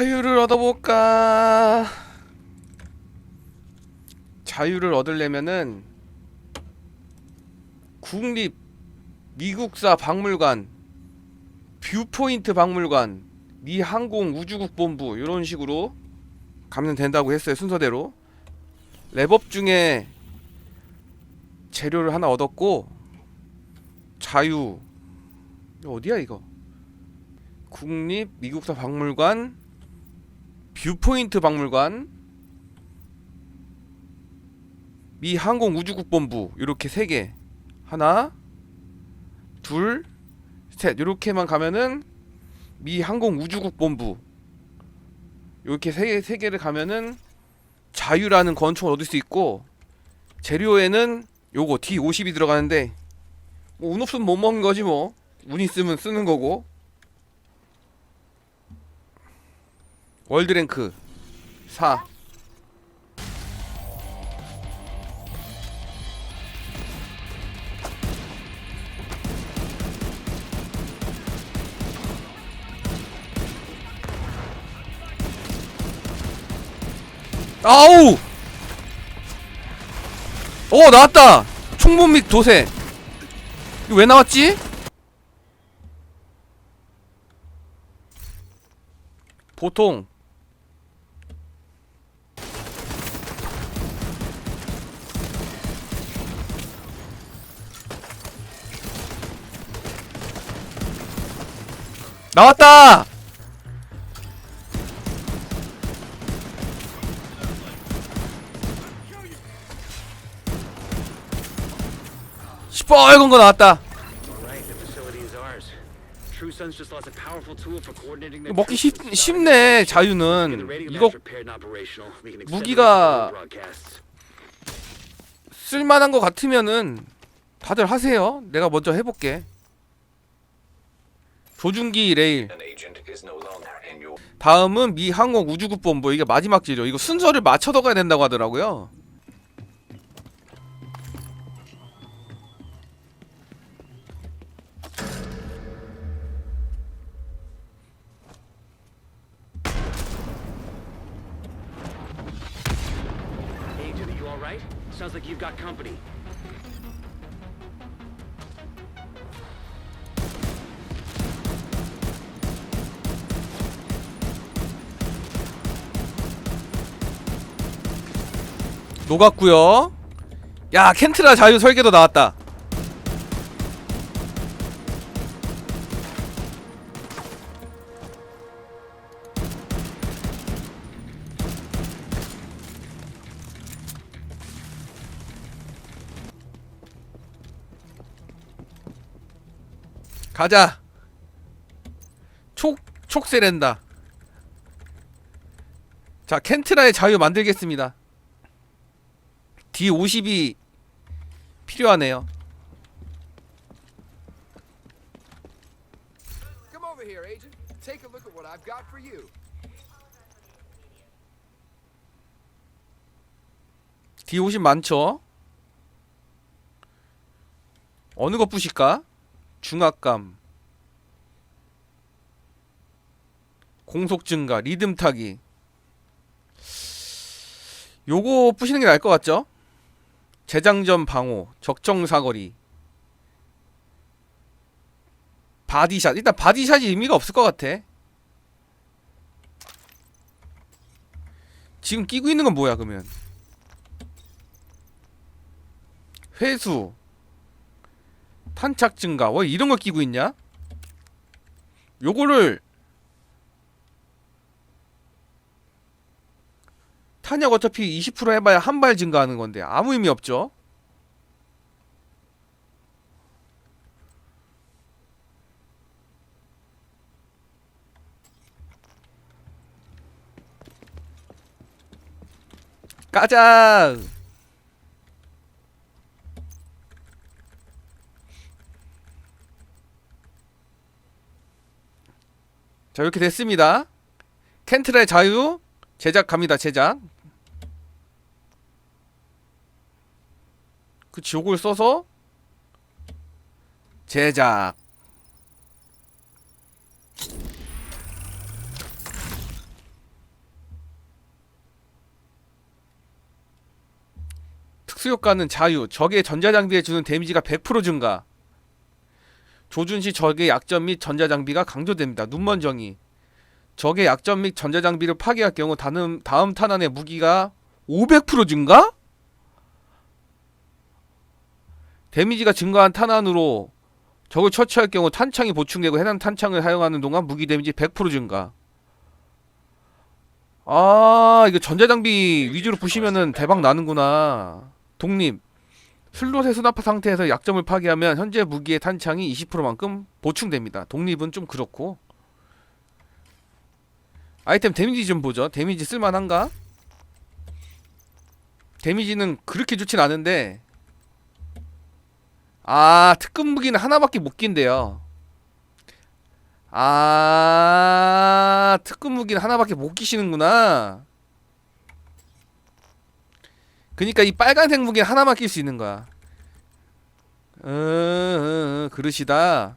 자유를 얻어볼까? 자유를 얻으려면은 국립 미국사 박물관, 뷰포인트 박물관, 미 항공 우주국 본부 이런 식으로 가면 된다고 했어요 순서대로. 랩업 중에 재료를 하나 얻었고 자유 어디야 이거? 국립 미국사 박물관, 뷰포인트 박물관, 미 항공 우주국 본부 이렇게 세 개. 하나, 둘, 셋. 이렇게만 가면은 미 항공 우주국 본부. 이렇게 세, 개- 세 개를 가면은 자유라는 권총을 얻을 수 있고 재료에는 요거 D50이 들어가는데 뭐 운 없으면 못 먹는 거지 뭐. 운 있으면 쓰는 거고 월드랭크 4 아우! 어 나왔다! 총본 및 도세 이거 왜 나왔지? 보통 나왔다! 시뻘건 거 나왔다. 먹기 쉽, 쉽네 자유는 이거 무기가-. 쓸만한 거 같으면은 다들 하세요 내가 먼저 해볼게 조준기 레일 다음은 미 항공 우주국 본부 이게 마지막 지료 이거 순서를 맞춰서 가야 된다고 하더라고요 Agent, are you all right? Sounds like you've got company. 녹았구요. 야 켄트라 자유 설계도 나왔다. 가자. 촉 촉세랜다. 자 켄트라의 자유 만들겠습니다 D50이 필요하네요. You. D50 많죠? 어느 거 부실까? 중압감 공속 증가, 리듬 타기 요거 부시는 게 나을 것 같죠? 재장전 방호, 적정 사거리. 바디샷. 일단 바디샷이 의미가 없을 것 같아. 지금 끼고 있는 건 뭐야 그러면? 회수. 탄착 증가. 왜 이런 걸 끼고 있냐? 요거를 탄약 어차피 20% 해봐야 한 발 증가하는 건데 아무 의미 없죠. 가자. 자 이렇게 됐습니다. 켄트의 자유 제작 갑니다. 제작. 그 지옥을 써서 제작 특수효과는 자유 적의 전자장비에 주는 데미지가 100% 증가 조준 시 적의 약점 및 전자장비가 강조됩니다. 눈먼정이 적의 약점 및 전자장비를 파괴할 경우 다음, 다음 탄환의 무기가 500% 증가? 데미지가 증가한 탄환으로 적을 처치할 경우 탄창이 보충되고 해당 탄창을 사용하는 동안 무기 데미지 100% 증가. 아, 이거 전자장비 위주로 부시면은 대박 나는구나. 독립. 슬롯의 수납 상태에서 약점을 파괴하면 현재 무기의 탄창이 20%만큼 보충됩니다. 독립은 좀 그렇고. 아이템 데미지 좀 보죠. 데미지 쓸만한가? 데미지는 그렇게 좋진 않은데 아 특급 무기는 하나밖에 못 낀대요. 아 특급 무기는 하나밖에 못 끼시는구나. 그니까 이 빨간색 무기는 하나만 낄 수 있는 거야. 어, 어, 어 그릇이다.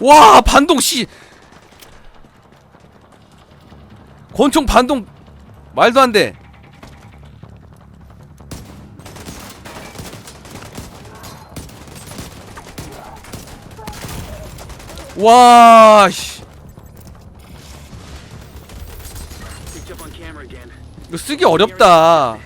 와 반동 씨 권총 반동 말도 안 돼. 와 씨. 이거 쓰기 어렵다.